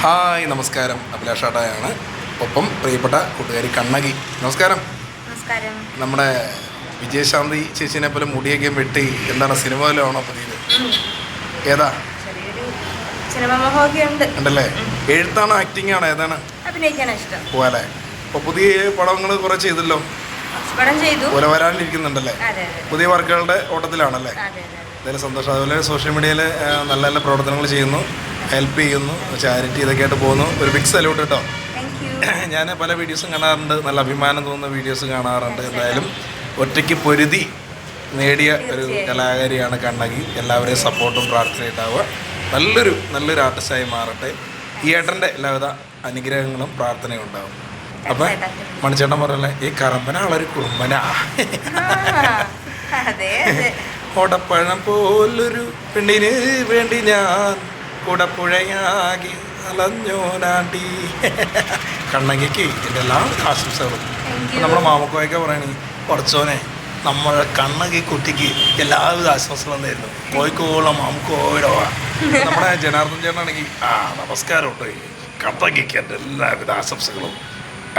Hi നമസ്കാരം. അഭിലാഷാട്ടായാണ് ഒപ്പം പ്രിയപ്പെട്ട കൂട്ടുകാരി കണ്ണകി. നമസ്കാരം. നമസ്കാരം. നമ്മുടെ വിജയശാന്തി ചേച്ചിനെ പോലെ മുടിയൊക്കെ വെട്ടി എന്താണ് സിനിമയിലാണോ പുതിയത് ഏതാ? ഉണ്ടല്ലേ? എഴുത്താണോ ആക്ടിംഗ് ആണോ ഏതാണ് പോലെ അപ്പൊ പുതിയ പടങ്ങൾ കുറെ ചെയ്തല്ലോ? പോലെ വരാനിരിക്കുന്നുണ്ടല്ലേ? പുതിയ വർക്കുകളുടെ ഓട്ടത്തിലാണല്ലേ? എന്തായാലും സന്തോഷം. അതുപോലെ സോഷ്യൽ മീഡിയയിൽ നല്ല നല്ല പ്രവർത്തനങ്ങൾ ചെയ്യുന്നു. ഹെൽപ്പ് ചെയ്യുന്നു ചാരിറ്റി ഇതൊക്കെ ആയിട്ട് പോകുന്നു. ഒരു ബിഗ് സല്യൂട്ട് കേട്ടോ ഞാൻ പല വീഡിയോസും കാണാറുണ്ട്. നല്ല അഭിമാനം തോന്നുന്ന വീഡിയോസ് കാണാറുണ്ട്. എന്തായാലും ഒറ്റയ്ക്ക് പൊരുതി നേടിയ ഒരു കലാകാരിയാണ് കണ്ണകി. എല്ലാവരെയും സപ്പോർട്ടും പ്രാർത്ഥനയുണ്ടാവുക നല്ലൊരു നല്ലൊരു ആർട്ടിസ്റ്റായി മാറട്ടെ. ഈ ഏട്ടന്റെ എല്ലാവിധ അനുഗ്രഹങ്ങളും പ്രാർത്ഥനയും ഉണ്ടാവും. അപ്പം മണിച്ചേട്ടൻ പറഞ്ഞല്ലേ ഈ കറമ്പനാളൊരു കുറുമ്പനാ. ഓടപ്പഴം പോലൊരു പെണ്ണിന് വേണ്ടി ഞാൻ കുടപ്പുഴയാകി അലഞ്ഞോനാട്ടി കണ്ണകിക്ക് എന്റെ എല്ലാ ആശംസകളും നമ്മുടെ മാമക്കോയൊക്കെ പറയണേ കുറച്ചോനെ നമ്മളെ കണ്ണകി കുട്ടിക്ക് എല്ലാവിധ ആശംസകളും തരുന്നു. കോഴിക്കോളം മാമക്കോയുടെ. നമ്മുടെ ജനാർദ്ദൻ ചേട്ടനാണെങ്കിൽ ആ നമസ്കാരം ഉണ്ട്? കണ്ണകിക്ക് എന്റെ എല്ലാവിധ ആശംസകളും.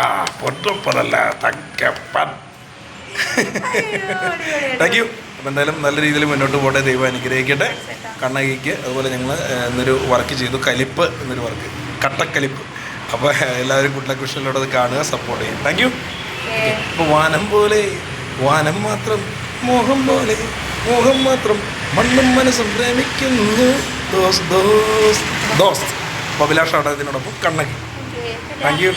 ആ പൊട്ടപ്പനല്ല തക്കപ്പൻ താങ്ക് യു അപ്പം എന്തായാലും നല്ല രീതിയിൽ മുന്നോട്ട് പോട്ടെ ദൈവം അനുഗ്രഹിക്കട്ടെ. കണ്ണകിക്ക് അതുപോലെ ഞങ്ങൾ എന്നൊരു വർക്ക് ചെയ്തു. കലിപ്പ് എന്നൊരു വർക്ക് കട്ടക്കലിപ്പ്. അപ്പോൾ എല്ലാവരും കുട്ടിലെ കുഷനിലൂടെ അത് കാണുക സപ്പോർട്ട് ചെയ്യും താങ്ക് യു ഇപ്പോൾ അപ്പോൾ വാനം പോലെ വാനം മാത്രം മോഹം പോലെ മോഹം മാത്രം മണ്ണും മനസ്സും പ്രേമിക്കുന്നു. ദോസ് ദോസ് ദോസ്. അപ്പോൾ അഭിലാഷ് അവിടെ ഇതിനോടൊപ്പം കണ്ണകി. Thank you